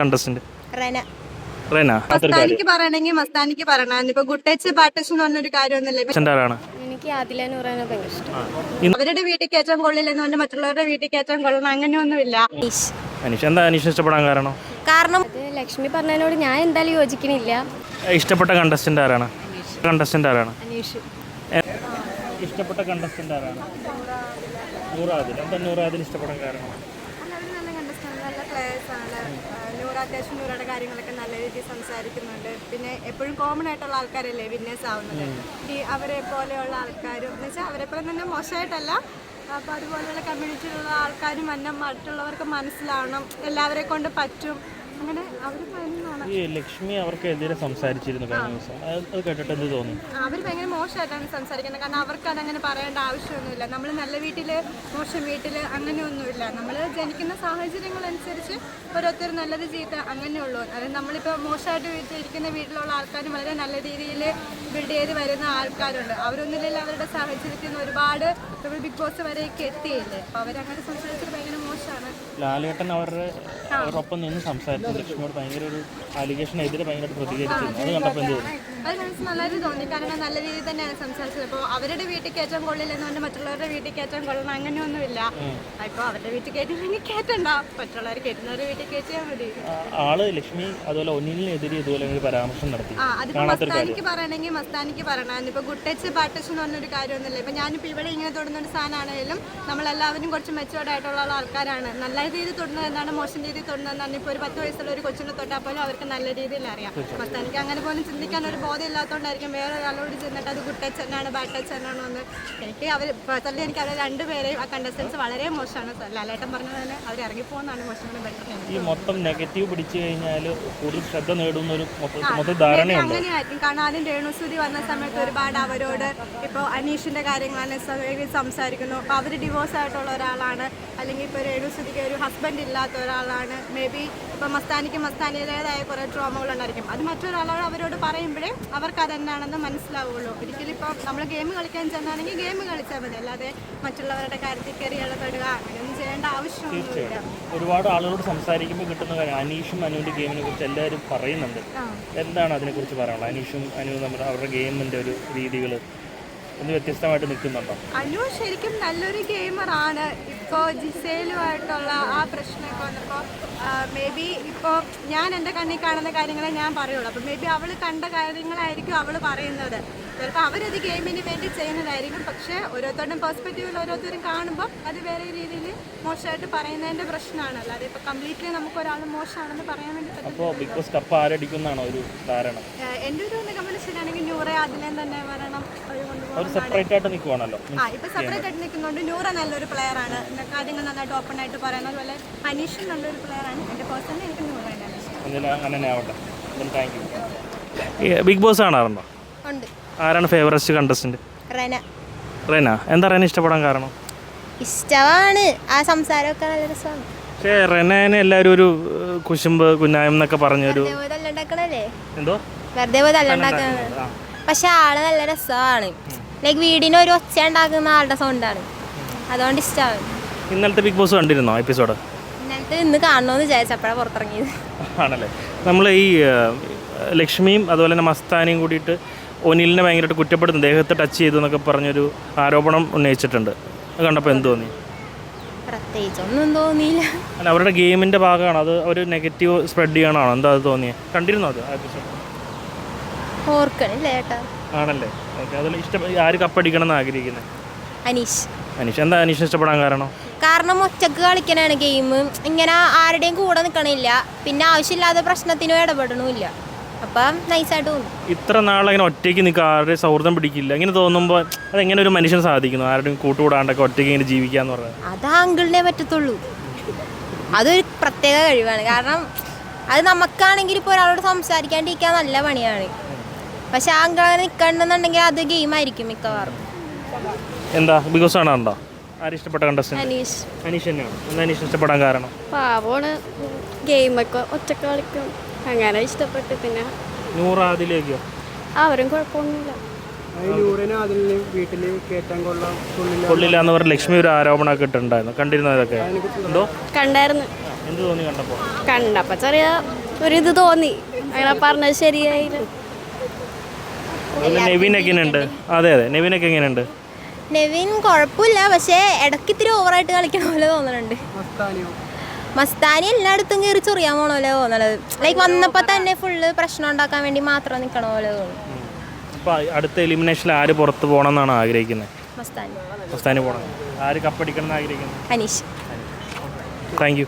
Contestant Rana. മസ്താനിക്ക് പറയണമെങ്കിൽ മസ്താനിക്ക് പറയണം. ഇപ്പൊ ഗുട്ടച്ച് പാട്ടച്ച് എന്ന് പറഞ്ഞൊരു കാര്യമൊന്നുമില്ല. ആരാണ്? എനിക്ക് ആദില നൂറാനെ ഭയങ്കര ഇഷ്ടം. അവരുടെ വീട്ടിൽ കയറ്റാൻ കൊള്ളില്ലെന്ന് പറഞ്ഞാൽ മറ്റുള്ളവരുടെ വീട്ടിൽ കയറ്റാൻ കൊള്ളണം അങ്ങനെയൊന്നുമില്ല. അനീഷ്. എന്താ അനീഷ് ഇഷ്ടപ്പെടാൻ കാരണം? കാരണം ലക്ഷ്മി പറഞ്ഞതിനോട് ഞാൻ എന്തായാലും യോജിക്കണില്ല. ഇഷ്ടപ്പെട്ട കണ്ടസ്റ്റന്റ് ആരാണ്? കണ്ടസ്റ്റന്റ് ആരാണ്? അനീഷ്. ഇഷ്ടപ്പെട്ട കണ്ടസ്റ്റന്റ് ആരാണ്? നൂറാദിൽ എന്താ നൂറാദിൽ ഇഷ്ടപ്പെടാൻ കാരണം? നല്ല ആണ്. നൂറ് അത്യാവശ്യം നൂറുടെ കാര്യങ്ങളൊക്കെ നല്ല രീതിയിൽ സംസാരിക്കുന്നുണ്ട്. പിന്നെ എപ്പോഴും കോമൺ ആയിട്ടുള്ള ആൾക്കാരല്ലേ വിന്നേഴ്സ് ആവുന്നത്. ഈ അവരെ പോലെയുള്ള ആൾക്കാരും എന്ന് വെച്ചാൽ അവരെ പോലെ തന്നെ മോശമായിട്ടല്ല. അപ്പോൾ അതുപോലെയുള്ള കമ്മ്യൂണിറ്റിയിലുള്ള ആൾക്കാരും മന്നം മറ്റുള്ളവർക്ക് മനസ്സിലാവണം. എല്ലാവരെ കൊണ്ട് പറ്റും. ഈ ലക്ഷ്മി അവർക്ക് എതിരെ സംസാരിച്ചിരുന്നു കഴിഞ്ഞ ദിവസം. അത് കേട്ടിട്ട് എന്ത് തോന്നി? അവർ ഭയങ്കര മോശമായിട്ടാണ് സംസാരിക്കുന്നത്. കാരണം അവർക്ക് അതങ്ങനെ പറയേണ്ട ആവശ്യമൊന്നുമില്ല. നമ്മൾ നല്ല വീട്ടിൽ മോശം വീട്ടിൽ അങ്ങനെയൊന്നുമില്ല. നമ്മൾ ജനിക്കുന്ന സാഹചര്യങ്ങൾ അനുസരിച്ച് ഓരോരുത്തർ നല്ലത് അങ്ങനെ അങ്ങനെയുള്ളൂ. അത് നമ്മളിപ്പോൾ മോശമായിട്ട് വീട്ടിലിരിക്കുന്ന വീട്ടിലുള്ള ആൾക്കാർ വളരെ നല്ല രീതിയിൽ ബിൽഡ് ചെയ്ത് വരുന്ന ആൾക്കാരുണ്ട്. അവരൊന്നുമില്ല അവരുടെ സാഹചര്യത്തിൽ നിന്ന് ഒരുപാട് ബിഗ് ബോസ് വരെയൊക്കെ എത്തിയില്ലേ? അപ്പോൾ അവരങ്ങനെ സംസാരിച്ചത് ഭയങ്കര മോശമാണ്. ലാലേട്ടൻ അവരുടെ അവരൊപ്പം നിന്ന് സംസാരിച്ചു. ലക്ഷ്മിയോട് ഭയങ്കര ഒരു അലിഗേഷനെതിരെ ഭയങ്കരമായിട്ട് പ്രതികരിച്ചിരുന്നു. അത് കണ്ടപ്പോൾ എന്ത് തോന്നി അത് മനസ്സിൽ നല്ലൊരു തോന്നി. കാരണം നല്ല രീതിയിൽ തന്നെയാണ് സംസാരിച്ചത്. അപ്പോൾ അവരുടെ വീട്ടിൽ കയറ്റാൻ കൊള്ളില്ലെന്ന് പറഞ്ഞാൽ മറ്റുള്ളവരുടെ വീട്ടിൽ കയറ്റാൻ കൊള്ളണം അങ്ങനെയൊന്നുമില്ല അപ്പോൾ അവരുടെ വീട്ടിൽ കയറ്റുന്നെങ്കിൽ കയറ്റണ്ട. മറ്റുള്ളവർ കയറ്റുന്നവരുടെ വീട്ടിൽ കയറ്റിയാൽ മതി. ആൾ ലക്ഷ്മി അതുപോലെ ഒന്നിനെതിരെ ഇതുപോലെ ഒരു പരാമർശം നടത്തി. അതിപ്പോൾ മസ്താനിക്ക് പറയണമെങ്കിൽ മസ്താനിക്ക് പറയണം. ഇപ്പൊ ഗുട്ടച്ച് പാട്ടച്ച് എന്ന് പറഞ്ഞൊരു കാര്യമൊന്നുമില്ല. ഇപ്പൊ ഞാനിപ്പോൾ ഇവിടെ ഇങ്ങനെ തൊടുന്ന ഒരു സാധനമാണെങ്കിലും നമ്മളെല്ലാവരും കുറച്ച് മെച്ചുവേർഡ് ആയിട്ടുള്ള ആൾക്കാരാണ്. നല്ല രീതിയിൽ തൊടുന്നത് എന്താണ്? മോശം രീതിയിൽ തൊടുന്നത് എന്നാണ് ഇപ്പോൾ ഒരു പത്ത് വയസ്സുള്ള ഒരു കൊച്ചിനെ തൊട്ടാൽ പോലും അവർക്ക് നല്ല രീതിയിൽ അറിയാം. അപ്പോൾ തനിക്ക് അങ്ങനെ പോലും ചിന്തിക്കാൻ ഒരു ബോധം ഇല്ലാത്തതുകൊണ്ടായിരിക്കും വേറെ ഒരാളോട് ചെന്നിട്ട് അത് എന്നാണ് ബാട്ടച്ച് എന്നാണോ എന്ന് എനിക്ക് അവർ പേഴ്സണലി എനിക്ക് അവരെ രണ്ടുപേരെയും ആ കണ്ടസ്റ്റൻസ് വളരെ മോശമാണ് ലാലേട്ടൻ പറഞ്ഞത് തന്നെ അവർ ഇറങ്ങിപ്പോകുന്നതാണ് മോശമാണ് ബെറ്റർ ഈ മൊത്തം നെഗറ്റീവ് പിടിച്ചു കഴിഞ്ഞാൽ കൂടുതൽ ശ്രദ്ധ നേടുന്ന ഒരു മൊത്ത- ധാരണയുണ്ട്. അങ്ങനെയായിരിക്കും. കാരണം ആദ്യം രേണുസുതി വന്ന സമയത്ത് ഒരുപാട് അവരോട് ഇപ്പോൾ അനീഷിന്റെ കാര്യങ്ങളാണ് സംസാരിക്കുന്നു. അപ്പോൾ അവർ ഡിവോഴ്സ് ആയിട്ടുള്ള ഒരാളാണ്. അല്ലെങ്കിൽ ഇപ്പോൾ രേണുസുതിക്ക് ഒരു ഹസ്ബൻഡ് ഇല്ലാത്ത ഒരാളാണ്. മേ ബി ഇപ്പോൾ മസ്താനിക്ക് മസ്താനിയുടേതായ കുറേ ട്രോമകൾ ഉണ്ടായിരിക്കും. അത് മറ്റൊരാളോട് അവരോട് പറയുമ്പോഴേ അവർക്ക് അതെന്നാണെന്ന് മനസ്സിലാവുള്ളൂ. ഒരിക്കലും ഇപ്പോൾ നമ്മൾ ഗെയിം കളിക്കാൻ ചെന്നാണെങ്കിൽ ഗെയിം കളിച്ചാൽ മതി. അല്ലാതെ മറ്റുള്ളവരുടെ കാര്യത്തിൽ കയറി ഇടപെടുക അങ്ങനെയൊന്നും ചെയ്യേണ്ട ആവശ്യമൊന്നുമില്ല. ഒരുപാട് ആളുകളോട് സംസാരിക്കുമ്പോൾ കിട്ടുന്ന കാര്യം അനീഷും അനുവിന്റെ ഗെയിമിനെ കുറിച്ച് എല്ലാവരും പറയുന്നുണ്ട്. എന്താണ് അതിനെക്കുറിച്ച് പറയാനുള്ളത്? അനീഷും അനുവും നമ്മുടെ അവരുടെ ഗെയിമിന്റെ ഒരു രീതികൾ ഒന്ന് വ്യത്യസ്തമായിട്ട് നിൽക്കുന്നുണ്ടോ? അനു ശരിക്കും നല്ലൊരു ഗെയിമറാണ് ഇപ്പോൾ ജിസേലുമായിട്ടുള്ള ആ പ്രശ്നമൊക്കെ വന്നപ്പോൾ മേ ബി ഇപ്പോൾ ഞാൻ എന്റെ കണ്ണിൽ കാണുന്ന കാര്യങ്ങളെ ഞാൻ പറയുള്ളൂ. അപ്പോൾ മേ ബി അവൾ കണ്ട കാര്യങ്ങളായിരിക്കും അവൾ പറയുന്നത്. ചിലപ്പോൾ അവരത് ഗെയിമിന് വേണ്ടി ചെയ്യുന്നതായിരിക്കും. പക്ഷേ ഓരോരുത്തരുടെയും പെർസ്പെക്റ്റീവിൽ ഓരോരുത്തരും കാണുമ്പോൾ അത് വേറെ രീതിയിൽ മോശമായിട്ട് പറയുന്നതിന്റെ പ്രശ്നമാണ്. അല്ലാതെ ഇപ്പോൾ കംപ്ലീറ്റ്ലി നമുക്ക് ഒരാൾ മോശമാണെന്ന് പറയാൻ വേണ്ടി പറ്റും അപ്പോൾ ബിഗ് ബോസ് കപ്പ് ആരടിക്കുന്നതാണോ ഒരു ധാരണ. എന്റെ ഒരു നിഗമനം ശരിയാണെങ്കിൽ നൂറെ അതിനെ തന്നെ വരണം. അവർ സെപ്പറേറ്റ് ആയിട്ട് നിൽക്കുവാണല്ലോ ആ ഇപ്പൊ സെപ്പറേറ്റ് ആയിട്ട് നിൽക്കുന്നുണ്ട് നൂറ നല്ലൊരു പ്ലെയർ ആണ്. കാര്യങ്ങൾ നന്നായിട്ട് ഓപ്പൺ ആയിട്ട് പറയുന്നത് പോലെ അനീഷ് നല്ലൊരു പ്ലെയർ ആണ്. എന്റെ പേഴ്സണലി എനിക്ക് നൂറ അങ്ങനെ ആവട്ടെ? താങ്ക് യു ബിഗ് ബോസ് കാണാറുണ്ടോ ഉണ്ട്. ആരാണ് ഫേവറസ്റ്റ് കണ്ടസ്റ്റന്റ് റെന. റെന. എന്താ റെന ഇഷ്ടപ്പെടാൻ കാരണം? ഇഷ്ടമാണ് ആ സംസാരമൊക്കെ നല്ല രസമാണ്. പക്ഷേ റെനേനെ എല്ലാവരും ഒരു കുശുമ്പ് കുന്നായം എന്നൊക്കെ പറഞ്ഞൊരു എന്തോ? വെറുതെ പോയി തല്ലുണ്ടാക്കുന്നത് പക്ഷെ ആൾ നല്ല രസമാണ്. ലൈക്ക് വീടിന് ഒരു ഒച്ച ഉണ്ടാക്കുന്ന ആളുടെ സൗണ്ടാണ് അതുകൊണ്ട് ഇഷ്ടമാണ് ഇന്നലത്തെ ബിഗ് ബോസ് കണ്ടിരുന്നോ എപ്പിസോഡ് ഇന്നലത്തെ ഇന്ന് കാണണമെന്ന് വിചാരിച്ചപ്പോഴാണ് പുറത്തിറങ്ങിയത്. ആണല്ലേ. നമ്മൾ ഈ ലക്ഷ്മിയും അതുപോലെ തന്നെ മസ്താനിയും കൂടിയിട്ട് ഒനിലിനെ ഭയങ്കരമായിട്ട് കുറ്റപ്പെടുത്തുന്നു. ദേഹത്തെ ടച്ച് ചെയ്തു എന്നൊക്കെ പറഞ്ഞൊരു ആരോപണം ഉന്നയിച്ചിട്ടുണ്ട്. അത് കണ്ടപ്പോൾ എന്ത് തോന്നി? പ്രത്യേകിച്ചൊന്നും തോന്നിയില്ല. അല്ല അവരുടെ ഗെയിമിന്റെ ഭാഗമാണ്. അത് അവർ നെഗറ്റീവ് സ്പ്രെഡ് ചെയ്യണമാണോ എന്താ അത് തോന്നിയത് കണ്ടിരുന്നോ അത് ആ എപ്പിസോഡ് ഓർക്കണില്ല ചേട്ടാ ആണല്ലേ? ഓക്കെ അതിൽ ഇഷ്ടം ആര് കപ്പടിക്കണം എന്ന് ആഗ്രഹിക്കുന്നത് അനീഷ്. അനീഷ്. എന്താ അനീഷ് ഇഷ്ടപ്പെടാൻ കാരണം? കാരണം ഒറ്റയ്ക്ക് കളിക്കാനാണ് ഗെയിം ഇങ്ങനെ ആരുടെയും കൂടെ നിൽക്കണില്ല പിന്നെ ആവശ്യമില്ലാത്ത പ്രശ്നത്തിനും ഇടപെടണമില്ല. അപ്പം നൈസായിട്ട് തോന്നും. ഇത്ര നാളങ്ങനെ ഒറ്റയ്ക്ക് നിൽക്കുക ആരുടെ സൗഹൃദം പിടിക്കില്ല. ഇങ്ങനെ തോന്നുമ്പോൾ അതെങ്ങനെ ഒരു മനുഷ്യൻ സാധിക്കുന്നു? ആരുടെയും കൂട്ടുകൂടാണ്ടൊക്കെ ഒറ്റയ്ക്ക് ഇങ്ങനെ ജീവിക്കാന്ന് പറയുന്നത് അത് ആങ്കിളിനെ പറ്റത്തുള്ളൂ. അതൊരു പ്രത്യേക കഴിവാണ്. കാരണം അത് നമുക്കാണെങ്കിൽ ഇപ്പോൾ ഒരാളോട് സംസാരിക്കാണ്ടിരിക്കാൻ നല്ല പണിയാണ്. പക്ഷെ കണ്ടെന്നുണ്ടെങ്കിൽ അങ്ങനെ നിൽക്കണമെന്നുണ്ടെങ്കിൽ അത് ഗെയിം ആയിരിക്കും മിക്കവാറും. എന്താ? ബിഗ് ബോസ് കാണാറുണ്ടോ ആരും ഇഷ്ടപ്പെട്ട കണ്ടസ്റ്റന്റ് അനീഷ്. അനീഷ് തന്നെയാണ്. എന്താ അനീഷ് ഇഷ്ടപ്പെടാൻ കാരണം? പാവമാണ്. ഗെയിമൊക്കെ ഒറ്റയ്ക്ക് കളിക്കും. അങ്ങനെ ഇഷ്ടപ്പെട്ടു പിന്നെ നൂറ് അതിലേക്കോ അവരും കുഴപ്പമൊന്നുമില്ല. നൂറിന് അതിൽ വീട്ടിൽ കയറ്റാൻ കൊള്ളാം കൊള്ളില്ല കൊള്ളില്ല എന്ന് പറഞ്ഞ ലക്ഷ്മി ഒരു ആരോപണമൊക്കെ ഇട്ടിട്ടുണ്ടായിരുന്നു. കണ്ടിരുന്നോ ഇതൊക്കെ? എന്തോ? കണ്ടായിരുന്നു. എന്ത് തോന്നി കണ്ടപ്പോൾ കണ്ടപ്പോൾ ചെറിയ ഒരിത് തോന്നി. അങ്ങനെ പറഞ്ഞത് ശരിയായില്ല. അതുപോലെ നെവിനൊക്കെ എങ്ങനെയുണ്ട്? അതെ അതെ. നെവിനൊക്കെ എങ്ങനെയുണ്ട്? നെവിൻ കുഴപ്പമില്ല പക്ഷേ ഇടയ്ക്ക് ഇത്തിരി ഓവറായിട്ട് കളിക്കണ പോലെ തോന്നുന്നുണ്ട് മസ്താനിയോ? മസ്താനി എല്ലായിടത്തും കയറി ചൊറിയാൻ പോണ പോലെ തോന്നണത്. ലൈക്ക് വന്നപ്പോൾ തന്നെ ഫുള്ള് പ്രശ്നം ഉണ്ടാക്കാൻ വേണ്ടി മാത്രം നിൽക്കണ പോലെ തോന്നുന്നു. അപ്പോൾ അടുത്ത എലിമിനേഷനിൽ ആര് പുറത്ത് പോകണം എന്നാണ് ആഗ്രഹിക്കുന്നത്? മസ്താനി. സംസ്ഥാനം പോകണം ആര് കപ്പടിക്കണം എന്ന് ആഗ്രഹിക്കുന്നത് Aneesh. Thank you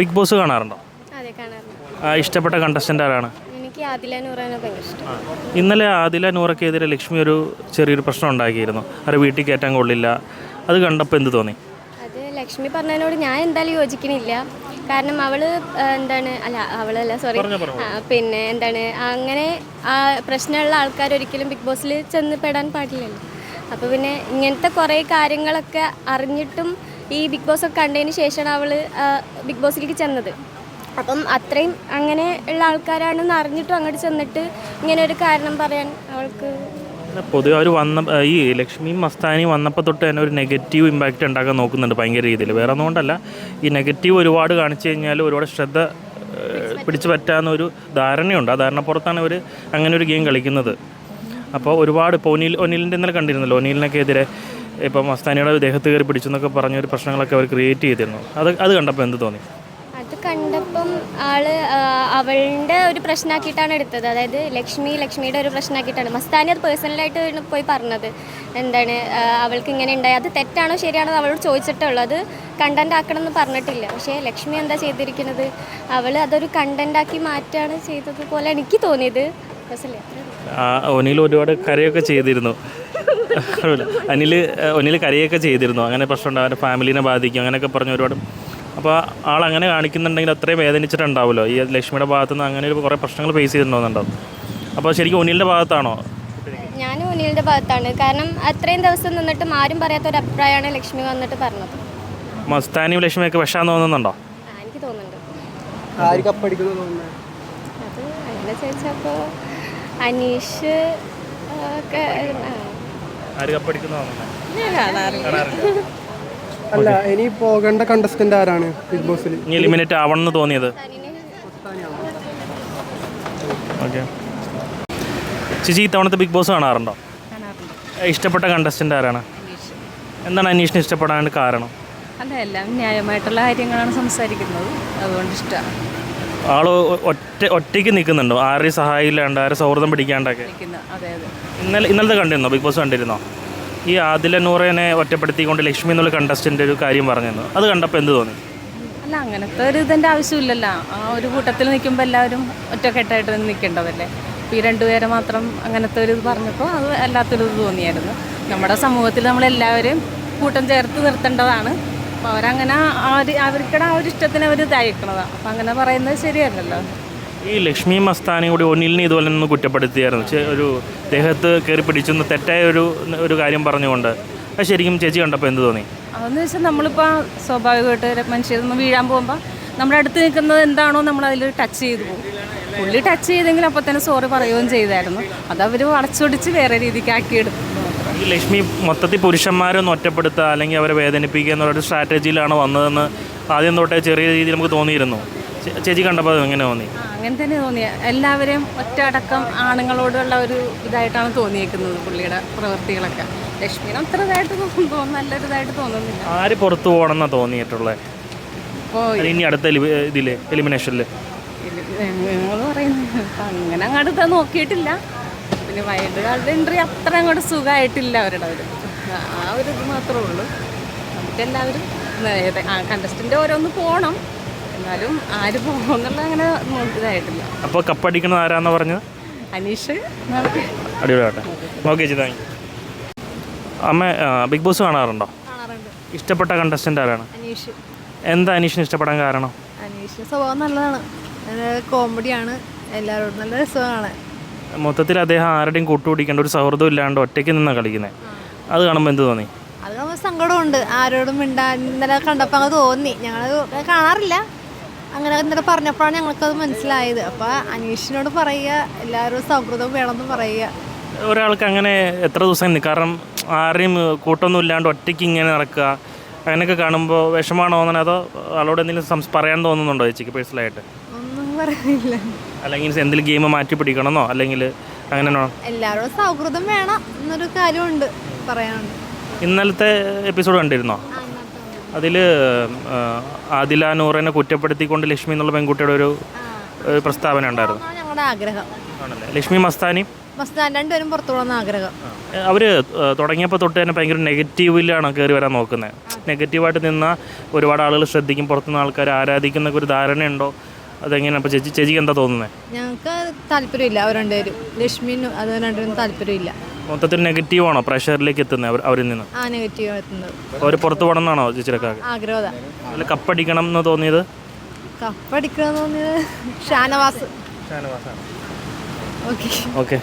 Bigg Boss കാണാറുണ്ടോ? അതെ കാണാറുണ്ട്. ആ, ഇഷ്ടപ്പെട്ട കണ്ടസ്റ്റന്റ് ആരാണ്? എനിക്ക് ആദില നൂറാനെ ഭയങ്കര ഇഷ്ടം. ഇന്നലെ ആദില നൂറക്കെതിരെ ലക്ഷ്മി ഒരു ചെറിയൊരു പ്രശ്നം ഉണ്ടാക്കിയിരുന്നു. അവരെ വീട്ടിൽ കയറ്റാൻ കൊള്ളില്ല. അത് കണ്ടപ്പോൾ എന്ത് തോന്നി? അത് ലക്ഷ്മി പറഞ്ഞതിനോട് ഞാൻ എന്തായാലും യോജിക്കണില്ല. കാരണം അവൾ എന്താണ് അല്ല അവളല്ല സോറി. പിന്നെ എന്താണ് അങ്ങനെ ആ പ്രശ്നമുള്ള ആൾക്കാർ ഒരിക്കലും ബിഗ് ബോസിൽ ചെന്ന് പെടാൻ പാടില്ലല്ലോ. അപ്പോൾ പിന്നെ ഇങ്ങനത്തെ കുറേ കാര്യങ്ങളൊക്കെ അറിഞ്ഞിട്ടും ഈ ബിഗ് ബോസ് ഒക്കെ കണ്ടതിന് ശേഷമാണ് അവൾ ബിഗ് ബോസിലേക്ക് ചെന്നത്. അപ്പം അത്രയും അങ്ങനെ ഉള്ള ആൾക്കാരാണെന്ന് അറിഞ്ഞിട്ടും അങ്ങോട്ട് ചെന്നിട്ട് ഇങ്ങനെ ഒരു കാരണം പറയാൻ അവൾക്ക് പൊതുവെ അവർ വന്ന ഈ ലക്ഷ്മിയും മസ്താനിയും വന്നപ്പോൾ തൊട്ട് തന്നെ ഒരു നെഗറ്റീവ് ഇമ്പാക്റ്റ് ഉണ്ടാക്കാൻ നോക്കുന്നുണ്ട് ഭയങ്കര രീതിയിൽ. വേറെ ഒന്നുകൊണ്ടല്ല ഈ നെഗറ്റീവ് ഒരുപാട് കാണിച്ചു കഴിഞ്ഞാൽ ഒരുപാട് ശ്രദ്ധ പിടിച്ചു പറ്റാമെന്നൊരു ധാരണയുണ്ട്. ആ ധാരണ ധാരണപ്പുറത്താണ് അവർ അങ്ങനെ ഒരു ഗെയിം കളിക്കുന്നത്. അപ്പോൾ ഒരുപാട് ഇപ്പോൾ ഒനിൽ ഒനിലിന്റെ ഇന്നലെ കണ്ടിരുന്നല്ലോ. ഒനിലിനൊക്കെ എതിരെ ഇപ്പം മസ്താനിയുടെ ദേഹത്ത് കയറി പിടിച്ചു എന്നൊക്കെ പറഞ്ഞൊരു പ്രശ്നങ്ങളൊക്കെ അവർ ക്രിയേറ്റ് ചെയ്തിരുന്നു. അത് അത് കണ്ടപ്പോൾ എന്ത് തോന്നി? അത് കണ്ടപ്പം ആൾ അവളുടെ ഒരു പ്രശ്നമാക്കിയിട്ടാണ് എടുത്തത്. അതായത് ലക്ഷ്മി ലക്ഷ്മിയുടെ ഒരു പ്രശ്നമാക്കിയിട്ടാണ് മസ്താനി അത് പേഴ്സണലായിട്ട് പോയി പറഞ്ഞത്. എന്താണ് അവൾക്ക് ഇങ്ങനെ ഉണ്ടായി. അത് തെറ്റാണോ ശരിയാണോ അവളോട് ചോദിച്ചിട്ടുള്ളൂ അത് കണ്ടന്റ് ആക്കണം എന്ന് പറഞ്ഞിട്ടില്ല. പക്ഷേ ലക്ഷ്മി എന്താ ചെയ്തിരിക്കുന്നത്? അവൾ അതൊരു കണ്ടന്റ് ആക്കി മാറ്റാണ് ചെയ്തത് പോലെ എനിക്ക് തോന്നിയത്. ഒരുപാട് കരയൊക്കെ ചെയ്തിരുന്നു. അനിൽ ഒനിൽ കരയൊക്കെ ചെയ്തിരുന്നു. അങ്ങനെ പ്രശ്നം ഉണ്ടാവും ഫാമിലിനെ ബാധിക്കും. അങ്ങനെയൊക്കെ പറഞ്ഞ് ഒരുപാട് അപ്പോൾ ആൾ അങ്ങനെ കാണിക്കുന്നുണ്ടെങ്കിൽ അത്രയും വേദനിച്ചിട്ടുണ്ടാവുമല്ലോ. ഈ ലക്ഷ്മിയുടെ ഭാഗത്തു നിന്ന് അങ്ങനെ ഒരു കുറേ പ്രശ്നങ്ങൾ ഫേസ് ചെയ്തിട്ടുണ്ടോന്നുണ്ടാവും അപ്പോൾ ശരിക്കും ഒനിലിന്റെ ഭാഗത്താണോ? ഞാൻ ഒനിലിന്റെ ഭാഗത്താണ്. കാരണം അത്രയും ദിവസം നിന്നിട്ടും ആരും പറയാത്ത ഒരു അഭിപ്രായമാണ് ലക്ഷ്മി വന്നിട്ട് പറഞ്ഞത്. മസ്താനിയും ലക്ഷ്മിയൊക്കെ വിഷാന്ന് തോന്നുന്നുണ്ടോ? എനിക്ക് തോന്നുന്നുണ്ട്. ആര് കപ്പടിക്കുന്നു തോന്നുന്നു? അത് അങ്ങനെ ചോദിച്ചപ്പോൾ അനീഷ് ആ, ഒക്കെ ആ. ആര് കപ്പടിക്കുന്നു അല്ല ഇനി പോകേണ്ട കണ്ടസ്റ്റന്റ് ആരാണ് ബിഗ് ബോസിൽ ഇനി എലിമിനേറ്റ് ആവണമെന്ന് തോന്നിയത്. ഓക്കെ. ചേച്ചി ഇത്തവണത്തെ ബിഗ് ബോസ് കാണാറുണ്ടോ? ഇഷ്ടപ്പെട്ട കണ്ടസ്റ്റന്റ് ആരാണ്? എന്താണ് അന്വേഷണം ഇഷ്ടപ്പെടാൻ കാരണം? അല്ല എല്ലാം ന്യായമായിട്ടുള്ള കാര്യങ്ങളാണ് സംസാരിക്കുന്നത്. അതുകൊണ്ട് ഇഷ്ടമാണ്. ആൾ ഒറ്റ ഒറ്റയ്ക്ക് നിൽക്കുന്നുണ്ടോ? ആരെയും സഹായില്ലാണ്ട് ആരെ സൗഹൃദം പിടിക്കാണ്ടൊക്കെ. അതെ അതെ. ഇന്നലെ ഇന്നലത്തെ കണ്ടിരുന്നോ? ബിഗ് ബോസ് കണ്ടിരുന്നോ? ഈ ആദില നൂറേനെ ഒറ്റപ്പെടുത്തിക്കൊണ്ട് ലക്ഷ്മി എന്നുള്ള കണ്ടസ്റ്റന്റ് ഒരു കാര്യം പറഞ്ഞിരുന്നു. അത് കണ്ടപ്പോൾ എന്ത് തോന്നി? അല്ല അങ്ങനത്തെ ഒരു ഇതിന്റെ ആവശ്യമില്ലല്ലോ. ആ ഒരു കൂട്ടത്തിൽ നിൽക്കുമ്പോൾ എല്ലാവരും ഒറ്റക്കെട്ടായിട്ട് നിൽക്കേണ്ടതല്ലേ? ഈ രണ്ടുപേരെ മാത്രം അങ്ങനത്തെ ഒരു ഇത് പറഞ്ഞപ്പോൾ അത് അല്ലാത്തൊരു ഇത് തോന്നിയായിരുന്നു. നമ്മുടെ സമൂഹത്തിൽ നമ്മളെല്ലാവരും കൂട്ടം ചേർത്ത് നിർത്തേണ്ടതാണ്. അപ്പോൾ അവരങ്ങനെ അവർ അവർക്കിടെ ആ ഒരു ഇഷ്ടത്തിന് അവർ ഇതായിക്കണതാണ് അപ്പോൾ അങ്ങനെ പറയുന്നത് ശരിയല്ലല്ലോ. ഈ ലക്ഷ്മി മസ്താനെ കൂടി ഒന്നിലിനെ ഇതുപോലെ ഒന്ന് കുറ്റപ്പെടുത്തിയായിരുന്നു. ഒരു ദേഹത്ത് കയറി പിടിച്ചെന്ന് തെറ്റായ ഒരു ഒരു കാര്യം പറഞ്ഞുകൊണ്ട്. അത് ശരിക്കും ചേച്ചി കണ്ടപ്പോൾ എന്ത് തോന്നി? അതെന്ന് വെച്ചാൽ നമ്മളിപ്പോൾ സ്വാഭാവികമായിട്ട് മനുഷ്യരൊന്ന് വീഴാൻ പോകുമ്പോൾ നമ്മുടെ അടുത്ത് നിൽക്കുന്നത് എന്താണോ നമ്മൾ അതിൽ ടച്ച് ചെയ്തു പോകും. പുള്ളി ടച്ച് ചെയ്തെങ്കിൽ അപ്പോൾ തന്നെ സോറി പറയുകയും ചെയ്തായിരുന്നു. അത് അതവർ വളച്ചൊടിച്ച് വേറെ രീതിക്ക് ആക്കിയെടുത്തു. ഈ ലക്ഷ്മി മൊത്തത്തിൽ പുരുഷന്മാരെ ഒന്ന് ഒറ്റപ്പെടുത്തുക അല്ലെങ്കിൽ അവരെ വേദനിപ്പിക്കുക എന്നുള്ളൊരു സ്ട്രാറ്റജിയിലാണ് വന്നതെന്ന് ആദ്യം തൊട്ടേ ചെറിയ രീതിയിൽ നമുക്ക് തോന്നിയിരുന്നു. ചേച്ചി കണ്ടപ്പോൾ അങ്ങനെ എങ്ങനെ തോന്നി? അങ്ങനെ തന്നെ തോന്നിയ എല്ലാവരെയും ഒറ്റ അടക്കം ആണുങ്ങളോടുള്ള ഒരു ഇതായിട്ടാണ് തോന്നിയേക്കുന്നത് പുള്ളിയുടെ പ്രവൃത്തികളൊക്കെ ലക്ഷ്മിന് അത്ര ഇതായിട്ട് തോന്നുന്നു നല്ലൊരു ഇതായിട്ട് തോന്നുന്നില്ല. ആര് പുറത്തു പോകണം എന്നാണ് തോന്നിയിട്ടുള്ളത് ഇനി അടുത്ത ഇതിലെ എലിമിനേഷനിൽ നിങ്ങൾ പറയുന്നത് അങ്ങനെ അങ്ങോട്ട് നോക്കിയിട്ടില്ല. പിന്നെ കാർഡ് എൻട്രി അത്ര അങ്ങോട്ട് സുഖമായിട്ടില്ല അവരുടെ ഒരു ആ ഒരു ഇത് മാത്രമേ ഉള്ളൂ. നമുക്കെല്ലാവരും കണ്ടസ്റ്റന്റ് ഓരോന്ന് പോകണം എന്നാലും ആര് പോകുന്നുള്ള അങ്ങനെ ഇതായിട്ടില്ല. അപ്പോൾ കപ്പടിക്കുന്നത് ആരാന്ന് പറഞ്ഞത്? അനീഷ് അടിപൊളിയാട്ടെ ഓക്കെ ചേച്ചി താങ്ക് അമ്മ ബിഗ് ബോസ് കാണാറുണ്ടോ? ഇഷ്ടപ്പെട്ട കണ്ടസ്റ്റന്റ് ആരാണ്? അനീഷ്. എന്താ അനീഷിന് ഇഷ്ടപ്പെടാൻ കാരണം? അനീഷ് സ്വഭാവം നല്ലതാണ്. കോമഡിയാണ്. എല്ലാവരോടും നല്ല രസമാണ്. മൊത്തത്തിൽ അദ്ദേഹം ആരുടെയും കൂട്ടുപിടിക്കേണ്ട ഒരു സൗഹൃദം ഇല്ലാണ്ട് ഒറ്റയ്ക്ക് നിന്നാണ് കളിക്കുന്നത് അത് കാണുമ്പോൾ എന്ത് തോന്നി? അത് നമ്മൾ സങ്കടമുണ്ട്. ആരോടും മിണ്ടാ ഇന്നലെ കണ്ടപ്പോൾ അങ്ങ് തോന്നി. ഞങ്ങൾ കാണാറില്ല. അങ്ങനെ ഇന്നലെ പറഞ്ഞപ്പോഴാണ് ഞങ്ങൾക്കത് മനസ്സിലായത്. അപ്പോൾ അനീഷിനോട് പറയുക എല്ലാവരും സൗഹൃദം വേണമെന്ന് പറയുക. ഒരാൾക്ക് അങ്ങനെ എത്ര ദിവസം നിൽക്കും കാരണം ആരെയും കൂട്ടൊന്നും ഇല്ലാണ്ട് ഒറ്റയ്ക്ക് ഇങ്ങനെ നടക്കുക അങ്ങനെയൊക്കെ കാണുമ്പോൾ വിഷമാണോ തോന്നണത് അതോ ആളോട് എന്തെങ്കിലും സംസ് പറയാൻ തോന്നുന്നുണ്ടോ ചേച്ചിക്ക് പേഴ്സണലായിട്ട് ഒന്നും പറയുന്നില്ല അല്ലെങ്കിൽ എന്തെങ്കിലും ഗെയിം മാറ്റി പിടിക്കണമെന്നോ? അല്ലെങ്കിൽ അങ്ങനെ എല്ലാവരോടും സൗഹൃദം വേണം എന്നൊരു കാര്യമുണ്ട് പറയാനുണ്ട്. ഇന്നലത്തെ എപ്പിസോഡ് കണ്ടിരുന്നോ? അതിൽ ആദില നൂറിനെ കുറ്റപ്പെടുത്തിക്കൊണ്ട് ലക്ഷ്മി എന്നുള്ള പെൺകുട്ടിയുടെ ഒരു പ്രസ്താവന ഉണ്ടായിരുന്നു. ഞങ്ങളുടെ ആഗ്രഹം. ആണല്ലേ? ലക്ഷ്മി മസ്താനി? മസ്താൻ രണ്ടുപേരും പുറത്തുള്ള ആഗ്രഹം. അവർ തുടങ്ങിയപ്പോൾ തൊട്ട് തന്നെ ഭയങ്കര നെഗറ്റീവിലാണ് കയറി വരാൻ നോക്കുന്നത്. നെഗറ്റീവായിട്ട് നിന്ന ഒരുപാട് ആളുകൾ ശ്രദ്ധിക്കും. പുറത്തുനിന്ന് ആൾക്കാർ ആരാധിക്കുന്ന ഒരു ധാരണയുണ്ടോ? അതെങ്ങനെയാണ്? അപ്പോൾ ചേച്ചി ചേച്ചിക്ക് എന്താ തോന്നുന്നത് ഞങ്ങൾക്ക് താല്പര്യമില്ല അവർ രണ്ടുപേരും. ലക്ഷ്മിനും അത് രണ്ടുപേരും താല്പര്യമില്ല. മൊത്തത്തിൽ നെഗറ്റീവാണോ പ്രഷറിലേക്ക് എത്തുന്നത് അവർ അവരിൽ നിന്ന്? ആ നെഗറ്റീവ് എത്തുന്നത്. അവർ പുറത്ത് പോകണം എന്നാണോ ചേച്ചിയുടെ ആഗ്രഹം അല്ല കപ്പടിക്കണം എന്ന് തോന്നിയത്? കപ്പടിക്കണമെന്ന് തോന്നിയത് ഷാനവാസ്. ഓക്കെ. ഓക്കെ.